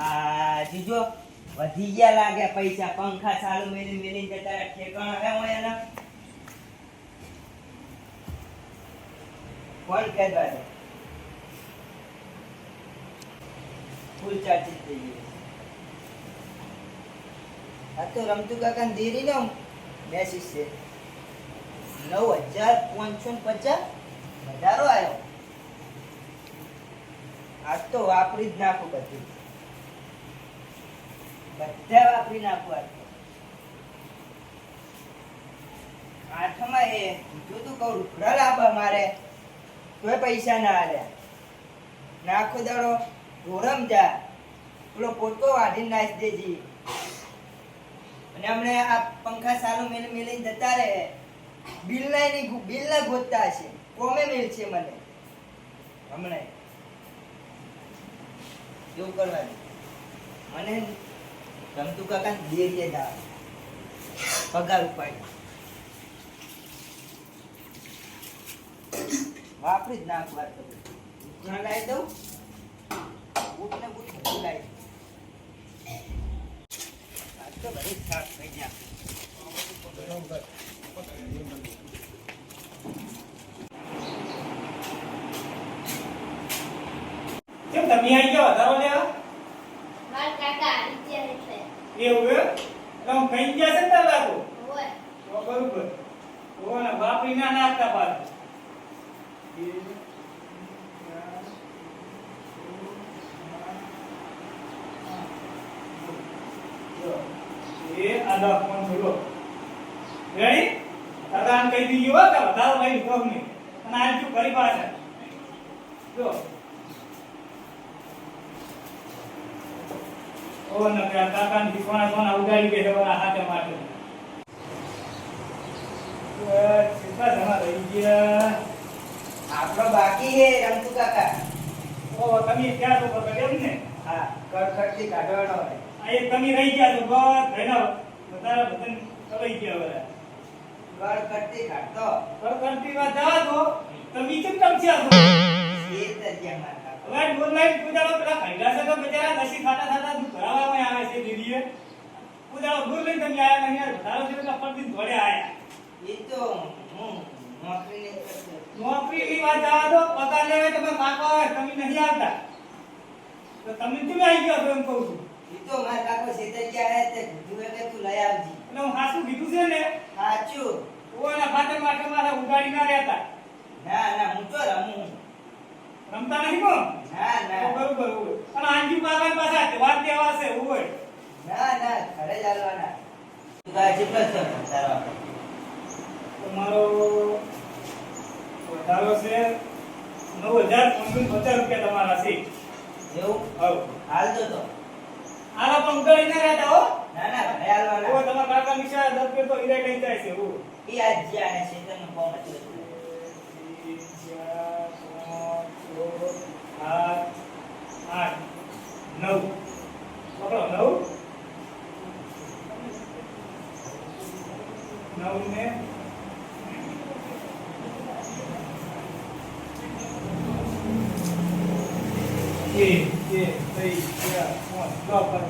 આ જીજો, વધી ગયા લાગે પૈસા, પંખા ચાલુ મેલી મેલી જતા ઠેકાણ હે હું એના? ફોન કરવા દે ફૂલ ચાર્જિસ થઈ ગયું. આ તો રમતુ કાકા ધીરી નો મેસેજ છે. નવ હજાર પાંચસો ને પચાસ? વધારો આવ્યો આજ તો વાપરી જ નાખું બધું. બધા વાપરી નાખું આઠમાં એ જોતું કહું રૂપડા લાવવા મારે, તોય પૈસા ના આલ્યા. નાખો દાડો, ધોરમ જા. પેલો પોટકો વાઢીને નાખી દેજી. અને અમને આ પંખા સારું મેલ, મેલીને જતા રહે. બિલ નહીં બિલ ના ગોતતા છે કોમે મેલ છે મને? હમણાં. એવું કરવાનું. મને ગમતું કાકા દેરીએ દા પગાર ઉપાડી વાપરી જ નાખ વાત તો ઘણા લાવી દઉં બૂટ ને બૂટ બધું લાવી દઉં. આજ તો બધી સાફ થઈ ગયા કેમ તમે આવી ગયા વધારો લેવા મારા કાકા આવી ગયા એટલે. એવું હે? એટલે હું ગયા છે તાર લાગુ તો બરોબર. ઓ ને બાપરી ના નાખતા પાછું. એ આ દસ ફોન છોડો રેડી દાદા આમ કહી દીધું હોય કે વધારો લઈ લીધો નહીં અને આ શું કરી પાછા. જો. ઓ ન કે આ કાકાની સોના સોના ઉડાડી દે છે હાથે માટે કેટલા જણા રહી ગયા? આપણો બાકી હે રમતુ કાકા. ઓ તમે ક્યાં તો એમ ને હા કડખડથી કાઢવાનો આ એક તમે રહી ગયા તો બસ ભેના વધારે બધાને કરાઈ ગયા હવે. કડખડથી કાઢતો કરતી વાત જવા દો. તમે કેમ તમચ્યા છો? એ જ કાકા. હવે ઓનલાઈન પૂજાવા પેલા છે તો બચારા નસી ખાતા ખાતા દૂધ ભરાવામાં આવે છે દીદીએ. કુદાળો દૂર લઈને તમે આયા નહીં યાર ધારો છે એટલે ફરતી ધોડે આયા. એ તો હું નોકરી નહીં કરતો. નોકરી ની વાત જવા તો પગાર લેવે તમે કાકો આવે તમે નહીં આવતા. તો તમે કેમ આવી ગયો એમ કહું છું? એ તો મારા કાકો શેતરિયા હે તે કીધું કે તું લઈ આવજી. એટલે હું હાસું કીધું છે ને? સાચું ઓના ફાટે માટે મારા ઉગાડી ના રહેતા. ના ના હું તો રમું. રમતા નહીં કો ના ના. બરોબર હોય અને આંજી બાબા પાછા વાત કેવા છે હોય. ના ના ઘરે જ હાલવાના. તું તારે કેટલો છે તારો તમારો વધારો છે નવ હજાર પાંચસો પચાસ રૂપિયા તમારા છે. એવું? હવ હાલ. દો તો. પણ ઉગાડી ના રહેતા હો? ના ના ઘરે ઓ તમારા કાકા નિશા દસ તો ઈરાય લઈ જાય છે એવું. ઈ આજ જ્યાં છે શેતરનું ફોન હતું.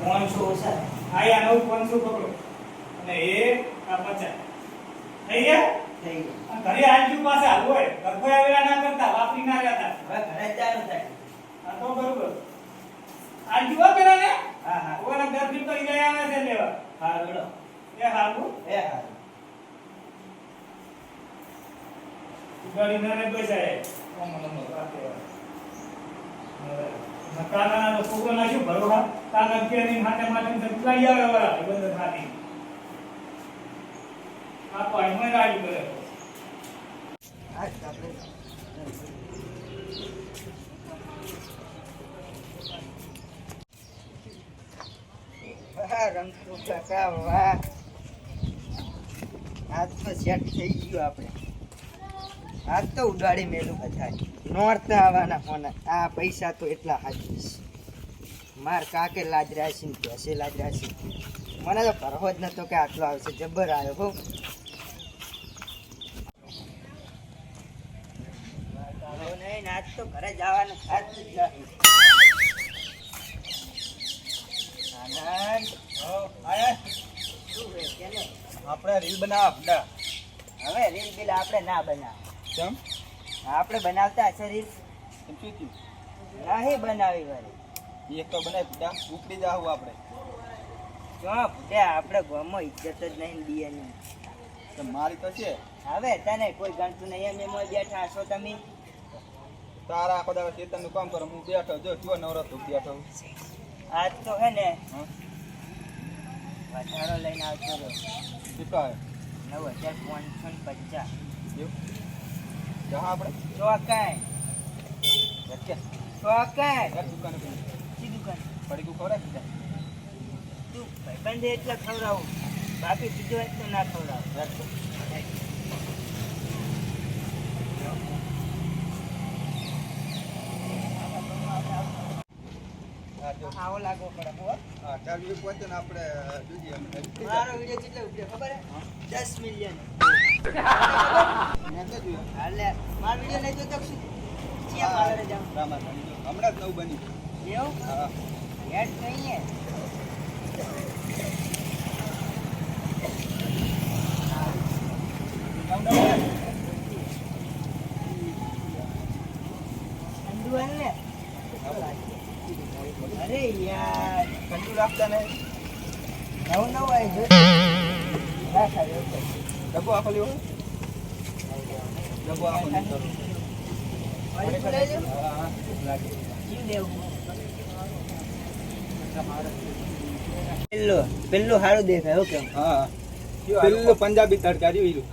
પાંચસો ઓછા અને એક આ પચાસ થઈ ગયા થઈ ઘરે આજુ પાસે હાલવું હોય. ગરબા આવેલા ના કરતા વાપરી ના રહેતા હવે ઘરે જ જવાનું થાય. હા તો બરોબર. આજુ હો પેલા ને? હા હા. ઓલા દર્દી કરી ગયા આવે છે લેવા. હા રડો એ હાલું એ હા ગાડી ના બેસાય ઓમ ઓમ રાતે કાના નો છોકરો ના શું ભરવા કાના કે ની માટે માટે કઈ આવે વાળા બંધ થાતી આજ તો સેટ થઈ ગયું આપણે. આજ આવવાના ફોન. આ પૈસા તો એટલા હાજીશ માર કાકે લાજ રાશી ભેંસે લાજ રાશી મને તો કરવો જ નતો કે આટલો આવશે. જબ્બર આવ્યો, હો હવે નહીં ને આજ તો જ આપણે રીલ બનાવ હવે રીલ બિલ આપણે ના બનાવ કેમ? આપણે બનાવતા હશે રીલ. શું થયું? નહીં બનાવી વાળી. એક તો બનાવી બધા ઉપડી જાવ આપણે. ક્યાં ફૂટ્યા આપણે ગામમાં ઇજ્જત જ નહીં દિયાની તો મારી તો છે. હવે તને કોઈ ગણતું નહીં અમે બેઠા છો તમે. તારા આખો દાડો નું કામ કરો. હું બેઠો જો જો નવરત હું બેઠો આજ તો હે ને વધારો લઈને આવતો રહ્યો. કહે નવ હજાર પાંચસો ને પચાસ. આપણે. ચોકાય ચોકાય દુકાને શી દુકાન? પડી ગયું ખવડાવી દીધા? તું ભાઈબંધે એટલે ખવડાવું. બાકી બીજો તો ના ખવડાવું ઘટકે હા જો આવો લાગવો પડે હો. હા વીસ પહોંચે ને આપણે જોઈએ. મારો વિડિયો કેટલો ઉઠ્યો ખબર હે? 10 મિલિયન મેં તો જોયો હાલે મારો વિડિયો નહીં જોતો શું? ચિયા પાવરે જાઉં? રામા હમણાં જ નવ બન્યું. એવું? હા. હેડ કહીએ ઠંડુ હાલ ને અરે યાર ઠંડુ રાખતા નવું નવું આવી ડબ્બો લેવો? ડબ્બો લેવો. પેલું સારું દેખાય કેમ? હા. પેલું પંજાબી તડકા રહ્યું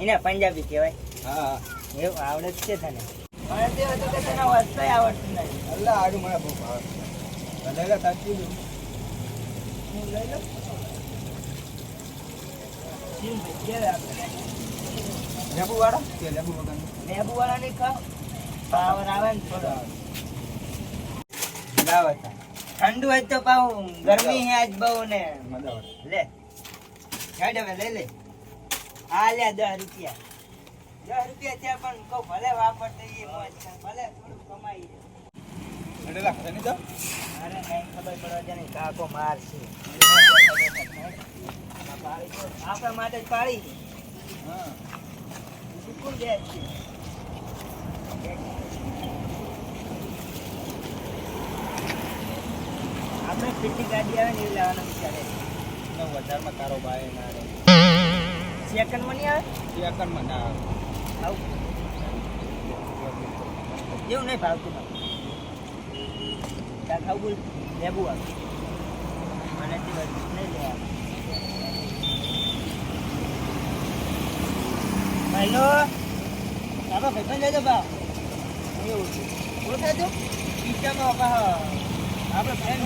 એને પંજાબી કહેવાય. હા. એવું આવડે છે તને. મને તો હતું કે તને આવડતું નથી અલ્લાહ આડું મને બહુ ભાવે. ભલે સાચી હું લઈ લઉં જીવ ભજીયા આપણે ઠંડુ હોય તો પાવું ગરમી હે આજ બહુ ને લે ગાડ હવે લઈ લે આ લે દસ રૂપિયા દસ રૂપિયા ત્યાં પણ કહું ભલે વાપરતો એ મોજ ભલે થોડું કમાઈ જાય? અરે નહીં કાકો માર છે આપણા માટે જ પાડી બેસ છે? આપણે પીટી ગાડી આવે ને એ લેવાનો વિચારે વધારમાં તારો ભાઈ ના સેકન્ડમાં નહીં આવે? સેકન્ડમાં ના આવે. આવું. એવું નહીં ભાવતું. ખાવું બોલ. લેવું આવે. મને તે વસ્તુ નહીં લેવા હેલો ભાઈ જજો ભાવ એવું છે. ઓળખાય તો ઈચ્છામાં પાહો આપણે ફ્રેન્ડ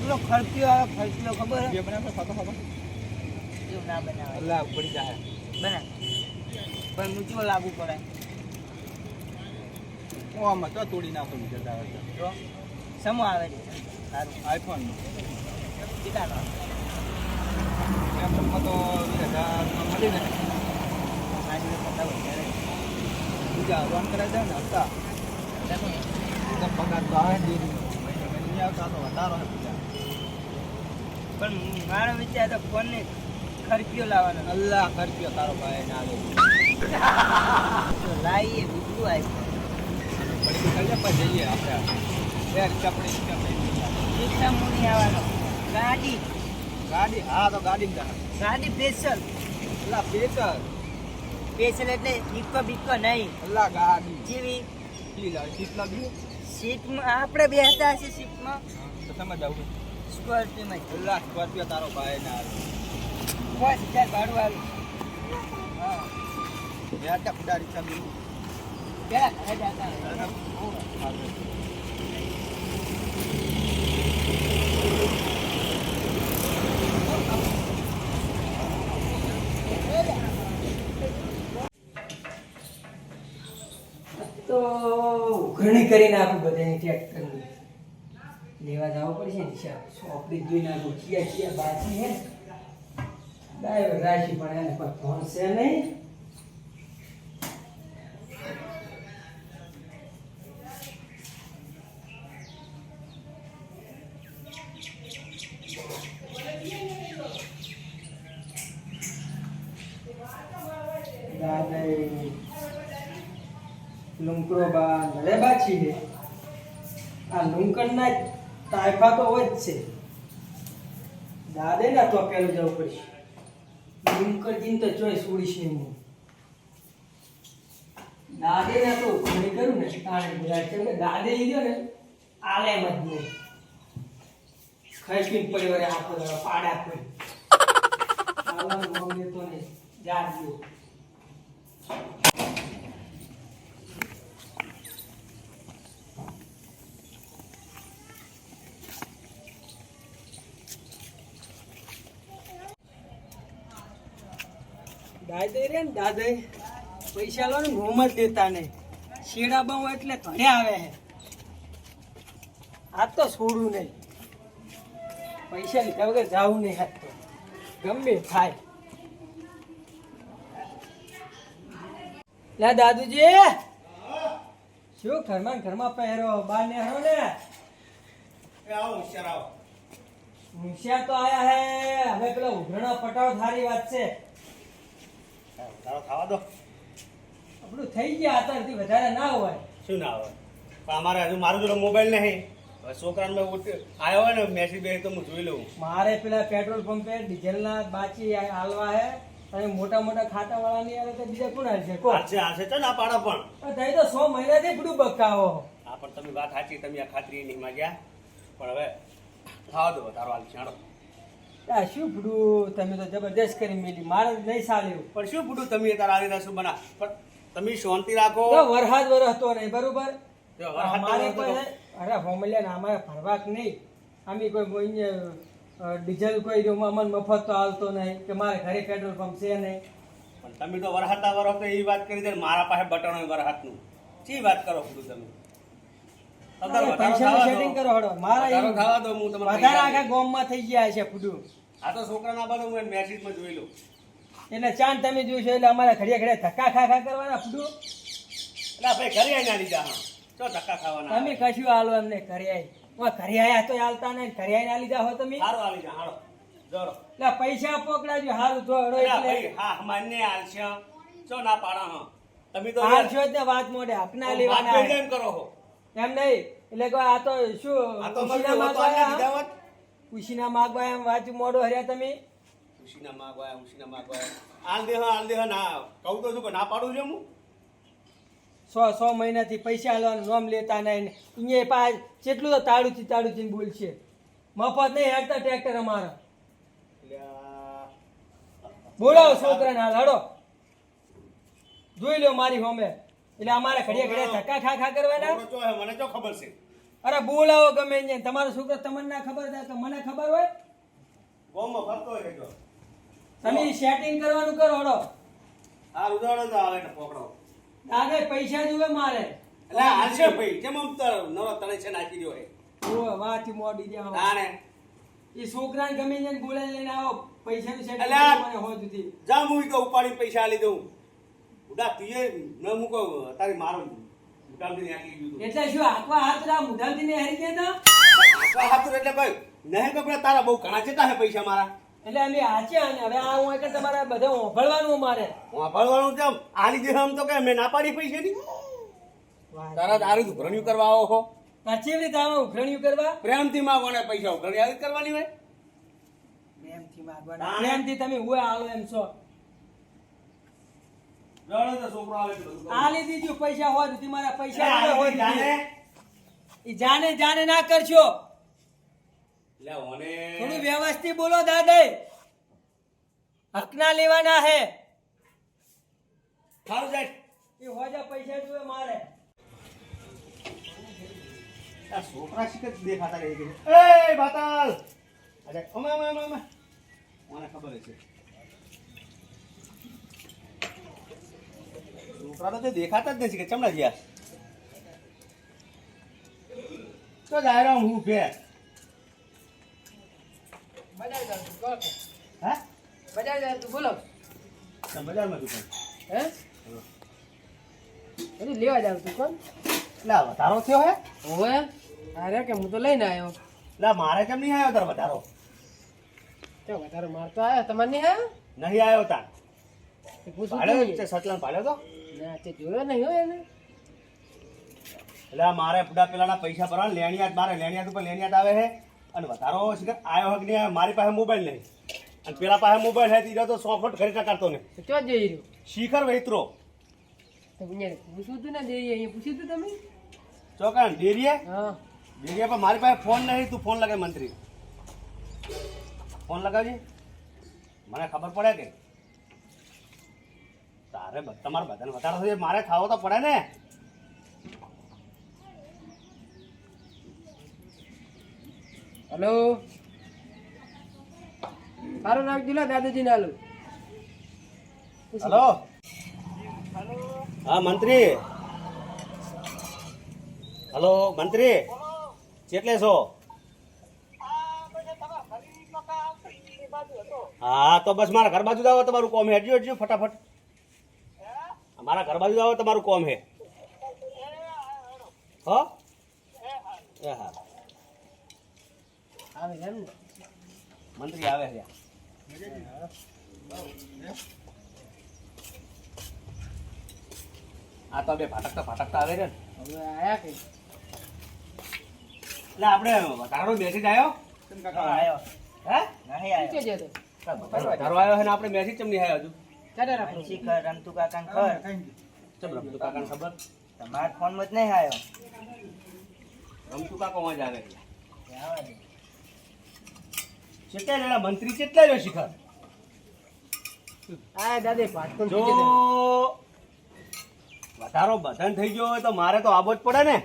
પેલો ખર્ચ્યો આવે ખર્ચિયો ખબર? બે બનાવે ખાતો ખાતો એવું ના બનાવાય. અલ્લાહ પડી જાય બના પણ મૂચવો લાગુ પડે હું આમાં તો તોડી નાખું જતા હોય જો, સમો આવે છે. સારું આઈફોન કેટલાનો આવે? સેમસંગમાં તો મળી ને. વધારે. બીજા ને પગાર તો આવે આવતા, તો વધારો બીજા પણ મારો વિચાર તો ફોનને ખર્ચિયો લાવવાનો. અલ્લાહ કરપ્યો તારો ભાઈ ના લે. તો લાવીએ બીજું આવી પછી જઈએ આપણે. બે ચપડે ચપડે. રિક્ષા મુની આવવાનો? ગાડી. ગાડી હા તો ગાડી ગાડી સ્પેશિયલ અલ્લાહ પેકર સ્પેશિયલ એટલે બીકો બીકો નહીં. અલ્લાહ ગાડી. જેવી. સીટ લાવી સીટમાં આપણે બેસતા હશે સીટમાં. તો તમે જાવ સ્કોર્પિયોમાં અલ્લાહ સ્કોર્પિયો તારો ભાઈ ના આવે પાંચ હજાર ભાડું આવ્યું હા. ત્યાં ખુદા રિક્ષા મિલી પેલા ઘરે જતા. તો ઘણી કરી નાખું બધાની ટ્રેક્ટરની લેવા જવું પડશે ને શોપ સોપડી જોઈ નાખું ચિયા ચિયા બાકી હે ડ્રાઈવર રાખી પણ એને કોઈ ફોન છે નહીં. દાદા બા ઘરે બાછી છે. આ લુંકણના તાયફા તો હોય જ છે. દાદે ના તો પેલું જવું પડશે. લુંકર જીન તો જોઈ સુડીશ નહીં હું. દાદે ને તો ઘણી કર્યું ને તાણે ગુજરાત કેમ કે દાદે લીધો ને, આલે મત નહીં. ખસકીને પડી વરે આખો પાડા પડી મમ્મી તો ને જાગ્યો. દાદે રે ને દાદે પૈસા લો ને મોમ જ દેતા નહીં. શેડા બહુ એટલે ઘરે આવે છે આ તો છોડું નહીં. પૈસા લીધા વગર જાવું નહીં હાથ તો. ગમે થાય. લે દાદુજી. શું ઘરમાં ને ઘરમાં પહેરો? બાર ને? હરો ને આવો હોશિયાર આવો. હોશિયાર તો આયા હે. હવે પેલો ઉઘરણો પટાવ સારી વાત છે. તારો ખાવા દો. આપણું થઈ ગયા અત્યારથી વધારે ના હોય. શું ના હોય? પણ અમારે હજુ મારું જોડે મોબાઈલ નહીં. છોકરાને મેં આવ્યો હોય ને મેસેજ બે તો હું જોઈ લઉં. મારે પેલા પેટ્રોલ પંપે ડીઝલના બાચી હાલવા હે. અને મોટા મોટા ખાતા વાળા નહીં આવે તો બીજા કોણ હાલશે? કોણ હાલશે હાલશે. તો ના પાડો પણ. થઈ તો સો મહિનાથી બધું બકાવો હા પણ તમે વાત સાચી તમે આ ખાતરી નહીં માગ્યા. પણ હવે ખાવા દો તારો હાલ છાણો આ શું ભૂડું? તમે તો જબરદસ્ત કરી મેલી. મારે નહીં સાલ્યું પણ શું ભૂડું તમે તારા આવી રહ્યા બના પણ તમે શાંતિ રાખો. વરહાદ વરસતો નહીં બરોબર? અમારે વરસતો અરે હોમલ્યા અમારે ફરવાક નહીં. અમે કોઈ ડીઝલ કોઈ રૂમ અમને મફત તો આવતો નહીં કે મારે ઘરે પેટ્રોલ પંપ છે નહીં. પણ તમે તો વરસાદના વરહતો એ વાત કરી દે મારા પાસે બટણ હોય વરસાદનું શી વાત કરો ભૂડું તમે? પૈસાનું સેટિંગ કરો હળો. મારા વધારો દો, હું તમને વધારે પૈસા આખા ગામમાં થઈ ગયા છે ફૂડું. આ તો છોકરાના બાદ હું મેસેજમાં જોઈ લઉં. એટલે ચાંદ તમે જોશો એટલે અમારે ઘડિયા ઘડિયા ધક્કા ખા ખા કરવાના ફૂડું. એટલે આપણે ઘરે આવીને લીધા હા ચો ધક્કા ખાવાના તમે કશું હાલો એમને ઘરે આવી ઘરે આયા તો હાલતા નહીં ઘરે આવીને હાલી જાઓ તમે. સારું જા હાલો એટલે પૈસા પકડાજો હારું તો એટલે. હા માન્ય હાલશે ચો ના પાડા હા. તમે તો હાલ જ ને વાત મોઢે વાત લેવાના એમ કરો હો. એમ નહીં. એટલે કે આ તો શું આ તો ઉશીના માગવા એમ વાંચું મોડો હર્યા તમે? ઉશીના માગવા ઉશીના માગવા હાલ દેહ હાલ દેહ ના. કહું તો છું કે ના પાડું છું હું? સો સો મહિનાથી પૈસા લેવાનું નોમ લેતા નહીં અહીંયા પા જેટલું તો તાળું તાળું બોલશે. મફત નહીં હેડતા ટ્રેક્ટર અમારા. બોલાવો છોકરાને હાલ હડો જોઈ લો મારી હોમે એટલે અમારે ઘડિયા ઘડિયા ધક્કા ખા ખા કરવાના? મને ચો ખબર છે. અરે બોલાવો ગમે ને તમારો છોકરો તમને ના ખબર થાય તો મને ખબર હોય? ગોમમાં ફરતો હોય જો તમે સેટિંગ કરવાનું કરો હડો આ ઉદાહરણ તો આવે ને પકડો દાદા પૈસા જોવે મારે? એટલે હાલશે ભાઈ. કેમ આમ નવો તને છે નાખી દો હે ઓ વાતી મોડી દે આવો. તાને એ છોકરાને ગમે ને બોલાવી લઈને આવો. પૈસાનું સેટિંગ મને હોય સુધી જા હું તો ઉપાડી પૈસા આલી દઉં. ઉડા તીએ ન મૂકો તારી મારો ઉડામથી નાખી ગયું એટલે શું આખવા હાથ રા મુઢાથી ને હરી ગયા તા? આટલા હાથું એટલે ભાઈ નહીં કપડા તારા બહુ ઘણા જતા હે પૈસા મારા. એટલે અમે આચ્યા અને હવે આ હું એટલે તમારે બધા ઓભળવાનું મારે વાપરવાનું કેમ આલી આમ તો કે મેં ના પાડી પૈસા ની તારા તારું ઉઘરણ્યું કરવા આવો હો. સાચી રીતે આવો ઉઘરણિયું કરવા? પ્રેમથી માંગવાના પૈસા ઉઘરણી આવી કરવાની હોય? પ્રેમથી માગવાના. પ્રેમથી તમે હું આવો એમ છો. રડો તો છોકરો આવે છે બધું આ લીધી જો પૈસા હોય મારા પૈસા હોય આલી જાને. ઈ જાને જાને ના કરશો. લે ઓને થોડું વ્યવસ્થિત બોલો દાદા હકના લેવાના હે. જાય. એ હોજા પૈસા જોવે મારે. આ છોકરા શીખે જ દેખાતા રહી ગઈ એ બાતલ અરે અમે અમે અમે અમે મને ખબર છે. છોકરા તો દેખાતા જ નથી કે ચમડા ગયા. તો દાયરા હું ફે બજાર જાવ તું કોણ હા? બજાર જાવ તું બોલો. બજારમાં તું પણ હે? લેવા જાવ તું કોણ? લા વધારો થયો હે? ઓવે અરે કે હું તો લઈને આવ્યો. લા મારે કેમ નહીં આવ્યો તાર વધારો? તો વધારે મારતો આવ્યો? તમારે નહીં આવ્યો? નહીં આવ્યો તાર. જોઈએ. સતલાન ભાડ્યો તો ના તે જોયો નહીં હોય એને? એટલે મારે પૂડા પેલાના પૈસા ભરવા લેણિયાત મારે લેણિયાત ઉપર લેણિયાત આવે છે અને વધારો શીખર આવ્યો હક નહીં મારી પાસે મોબાઈલ નહીં. અને પેલા પાસે મોબાઈલ હે તીરો તો સો ફૂટ ખરીદા કરતો ને તો ક્યાં જઈ રહ્યો? શિખર વૈત્રો. પૂછ્યું તું ને અહીં અહીંયા પૂછ્યું તું તમે? ચોકાન ડેરીએ? હા. ડેરીએ પર મારી પાસે ફોન નહીં તું ફોન લગાય મંત્રી. ફોન લગાવજે. મને ખબર પડે કે તારે તમારે બધાને વધારો થશે મારે ખાવો તો પડે ને. હલો? સારું રાખજો લે દાદાજી ને હાલો? હલો હા મંત્રી. હલો મંત્રી. કેટલે છો? હા તો બસ મારા ઘર બાજુ જ આવો તમારું કોમ હેડજો હટજો ફટાફટ. મારા ઘર બાજુ આવે તમારું કોમ હે. હો? એ હા. આવે છે મંત્રી આવે છે. આ તો બે ફાટકતા ફાટકતા આવે છે ને. હવે આયા કે? એટલે આપણે વધારાનો મેસેજ આવ્યો આવ્યો હે નહીં આવ્યો વધારો આવ્યો છે ને આપણે મેસેજ ચમ નહીં આવ્યો હજુ? શિખર રમતુ કાકા ખર ચમ રમતું કાકા ખબર? તમારા ફોનમાં જ નહીં આવ્યો. રમતું કાકો મજા જ આવે છે. કેટલા લેલા મંત્રી કેટલા રહ્યો શિખર? આ દાદે પાટકો જો વધારો બધાને થઈ ગયો હોય તો મારે તો આબો જ પડે ને.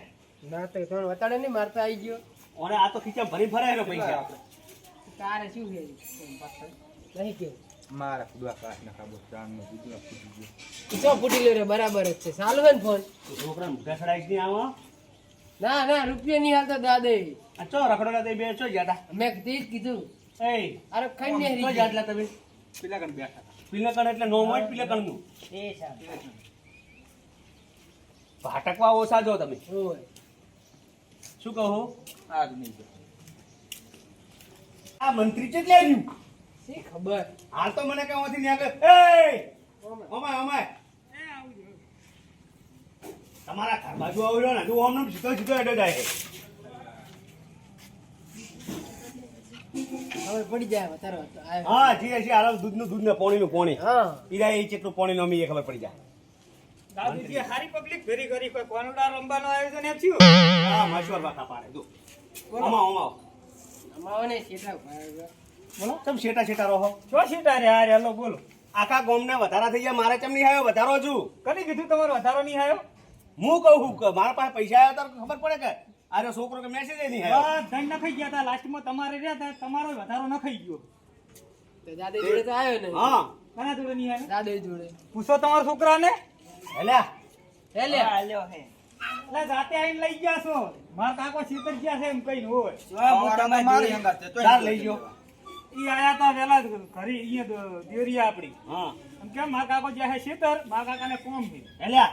ના તો ત્રણ વતાડે નહીં મારતા આવી ગયો. અને આ તો ખીચા ભરી ફરાય એનો પૈસા. તારે શું છે? નહીં કેવું મારા ખુદા કાચ ના ખાબો ચાંદ નો દીકરો ફૂટી ગયો. ચો ફૂટી લે રે બરાબર જ છે. સાલું હોય ને ફોન? છોકરા મુઠા સડાઈશ નહીં આવો. ના ના રૂપિયા નહીં હાલતો દાદે. આ ચો રખડોડા તે બે ચો જ્યાતા મેં તે કીધું. એ અરે ખાઈ ને તો જાડલા તમે? પેલા કણ બેઠા પેલા કણ એટલે નો મોટ પિલકણનું એ સારું. ભાટકવા ઓછા જો તમે. શું કહો? આજ નહીં આ મંત્રી છે એટલે રહ્યું શી ખબર? હાલ તો મને કહેવાથી ન્યા કે એ ઓમાય ઓમાય. તમારા ઘર બાજુ આવ્યો ને તું આમનો સીધો સીધો એડો જાય છે. ખબર પડી જાય વધારે હા જી જી હાલ દૂધનું દૂધ ને પોણીનું પોણી. હા. ઈરા એ ચેટલું અમી ખબર પડી જાય. દાદુજી હારી પબ્લિક ભેરી કરી કોઈ કોનડા રમવાનું આયોજન એ થયું? હા મહેશ્વર બાકા પાડે. ઓમા ઓમા અમાવાને. બોલો ચમ શેટા શેટા રહો છો? શેટા રે? હારે હાલો બોલો. આખા ગોમને વધારા થઈ ગયા મારે ચમ નહીં આવ્યો? વધારો છું. કદી કીધું તમારો વધારો નહીં આવ્યો? હું કહું છું કે મારા પાસે પૈસા આવ્યા તો ખબર પડે કે આરે છોકરો કે મેસેજ નહીં આવ્યો. બધા નખાઈ ગયા હતા. લાસ્ટમાં તમારે રહ્યા હતા તમારો વધારો નખાઈ ગયો. તો દાદા જોડે તો આવ્યો ને? હા. કોના જોડે નહીં આવ્યો? દાદા જોડે. પૂછો તમારા છોકરાને. હેલ્યા. હે લે હે. એટલે જાતે આવીને લઈ ગયા છો. મારા કાકો છેતર ગયા છે એમ કઈ હોય લઈ ગયો. ઈ આયા તા વેલા જ ઘરે અહીંયા દેરિયા આપડી. હા. એમ કેમ મા કાકો જ્યાં છે છેતર મા કાકાને કોમ છે. હેલ્યા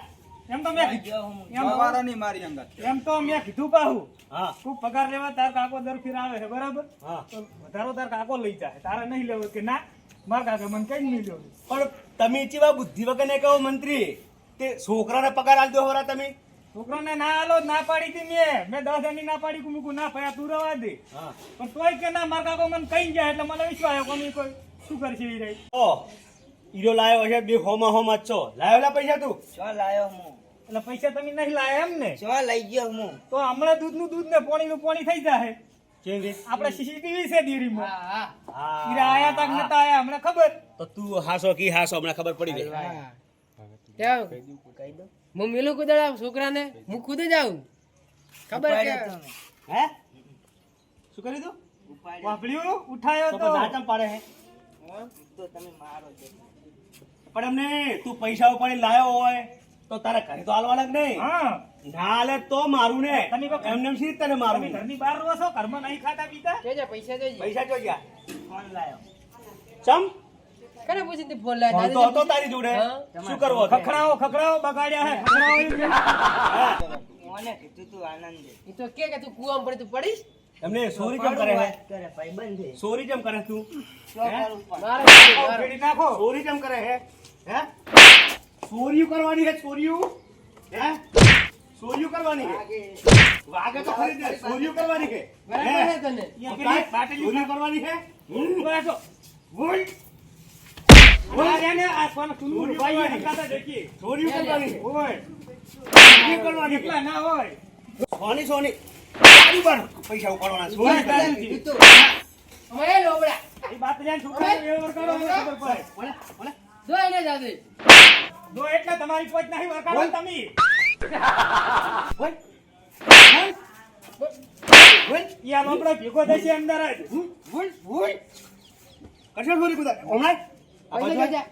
એમ તો મેં એમ સવારે નહીં મારી હંગાત એમ તો મેં કીધું પાહું. હા. તું પગાર લેવા તાર કાકો દર ફીર આવે છે બરાબર? હા. તો વધારો તાર કાકો લઈ જાય. તારે નહીં લેવો કે ના? મારા કાકા મને કઈ નહીં લેવું. પણ તમે ચેવા બુદ્ધિ વગર ને કહો મંત્રી? તે છોકરાને પગાર આલ દો હરા તમે. છોકરાને ના આલો ના પાડી હતી મેં. મેં દસ એની ના પાડી મૂકું ના પયા તું રવા દે. પણ તોય કે ના મારા કાકો મને કઈ જાય એટલે મને વિશ્વાસ આવ્યો કોની કોઈ શું કરશે એ રહી? ઓ ઈરો લાયો છે બે હોમા હોમા છો. લાયો લા પૈસા તું? જો લાયો હું? એટલે પૈસા તમે નહીં લાયા એમ ને? જો લઈ ગયો હું? તો હમણાં દૂધનું દૂધ ને પાણીનું પોણી થઈ જાય આપડે આપણે સીસીટીવી છે ડેરીમાં. હા હા. આયા તા નતા આયા હમણાં ખબર? તો તું હાસો કી હાસો હમણાં ખબર પડી ગઈ? કહી હું મિલું કુદાડા છોકરાને હું ખુદ જ આવું. ખબર કે હે? શું કરી તું ઉપાડ્યો. ઉઠાયો તો ચમ પાડે હે. તો તમે મારો છો. પણ અમને તું પૈસા ઉપાડી લાયો હોય તો તારે ઘરે તો હાલવાના જ નહીં. હા. ના હાલે તો મારું ને. એમને શી રીતે તને મારું? ઘરની બહાર રહો છો? ઘરમાં નહીં ખાતા પીતા? પૈસા જોઈએ પૈસા જોઈએ ગયા. ફોન લાયો? ચમ? કરે પૂછી તે ફોન તો હતો તારી જોડે. શું કરવો હતો? ખખડાવો ખખડાવો બગાડ્યા હે. હા. કોને કીધું તું આનંદ? એ તો કે કે તું કુવામ પડે તું પડીશ? એમને સોરી કેમ કરે હે? કરે ભાઈબંધ. છે સોરી કેમ કરે તું? હે? મારે ફેડી નાખો સોરી કેમ કરે હે? હે? સોરીયું કરવાની હે સોરીયું હે? સોરીયું કરવાની હે? વાગે. તો ખરી દે સોરીયું કરવાની કે બરાબર હે? હે તને. ચોરીઓ કરવાની હે? હું બેસો. બોલ. આ ને, આ કોણ સુલું ભાઈ કરવાની. હકાતા દેખીએ. ચોરીઓ કરવાની હે ઓય કરવાની એકલા ના હોય સોની સોની પૈસા ઉપાડવાના લોબડા એ વ્યવહાર કરો ખબર પડે. એને જો એટલે તમારી પોચ નહીં તમે બોલ. બોલ. બોલ. ઈ ભેગો થશે અંદર જ બોલ. બોલ. હમણાં આ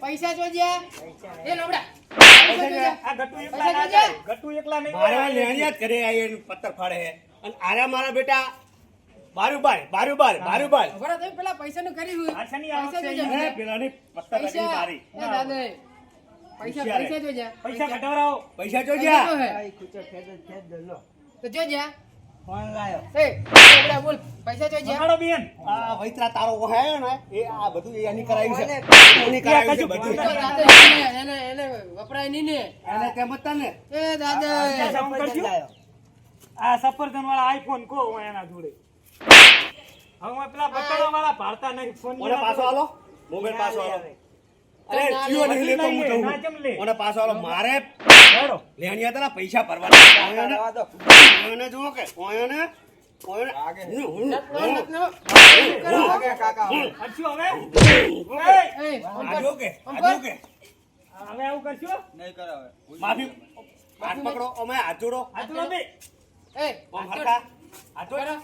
પૈસા જોજે પૈસા એ લોબડા પૈસા પૈસા જોજે. આ પૈસા ના ફોન લાયો. એ બોલ પૈસા બેન. આ વૈતરા તારો ઓહાયો ને એ આ બધું એની કરાયું છે. એની કરાયું છે બધું. એને એને એને વપરાય નહીં ને. એને તેમ જ તને. એ દાદે આ સફરજન વાળા આઈફોન કો હું એના જોડે. હવે પેલા બટનો વાળા ભારતા નહીં ફોન પાછો આલો મોબાઈલ પાછો આલો. અરે જીઓ નહીં લેતો હું કહું ના, કેમ લે? ઓને પાછો આલો મારે હેડો. લેણિયા તારા પૈસા ભરવાના ઓયોને લાવા દો. ઓયોને જુઓ કે ઓયોને ઓયોને હું, હું, નત નો, હું. નત નો. આગે કાકા હવે. કરશું હવે ઓય, એ, ફોન આ કર. જો કે ફોન આ જો કર. કે હવે આવું કરશું નહીં કરાવે માફી હાથ પકડો અમે હાથ જોડો હાથ જોડો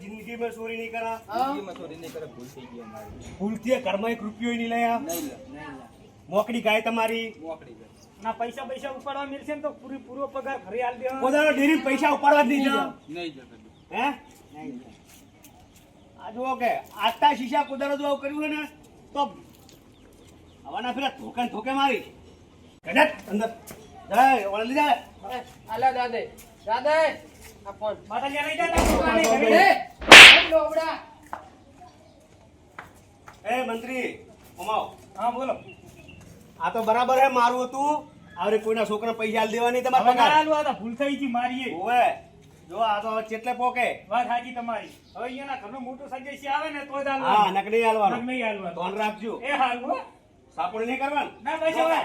જિંદગીમાં ચોરી નહીં કરા. જિંદગીમાં ચોરી નહીં કરે ભૂલ થઈ ગઈ અમારી. ભૂલથી ઘરમાં એક રૂપિયો નહીં લઈ આ નહીં લે નહીં લા. મોકડી ગાય તમારી. મોકળી ગઈ ના પૈસા પૈસા ઉપાડવા મળશે ને તો પૂરી પૂરો પગાર ઘરે આલ દેવાનો. કોઈ ડેરી પૈસા ઉપાડવા નહીં જાઓ નહીં જતો હે? આ જુઓ કે આટલા શીશા કુદારો જો કર્યું હોય ને તો હવાના ફેરા ધોકે ધોકે મારી. કદાચ અંદર. જાય એ, દાદે. દાદે! ફોન એ, મંત્રી હા બોલો. આ તો બરાબર હે મારું હતું. આવરે કોઈના છોકરા પૈસા આલ દેવાની તમારે પગાર. ભૂલ થઈ ગઈ મારીએ. એ. જો આ તો ચેટલે પોકે. વાત સાચી તમારી. હવે અહીંયાના ઘરનું મોટું આવે ને તો જ હા આલવાનું. નક નહીં હાલવાનો. નક નહીં આલવાનું. ધોન રાખજો. એ હારું હો. સાપોડી નહીં કરવાનું? ના પૈસા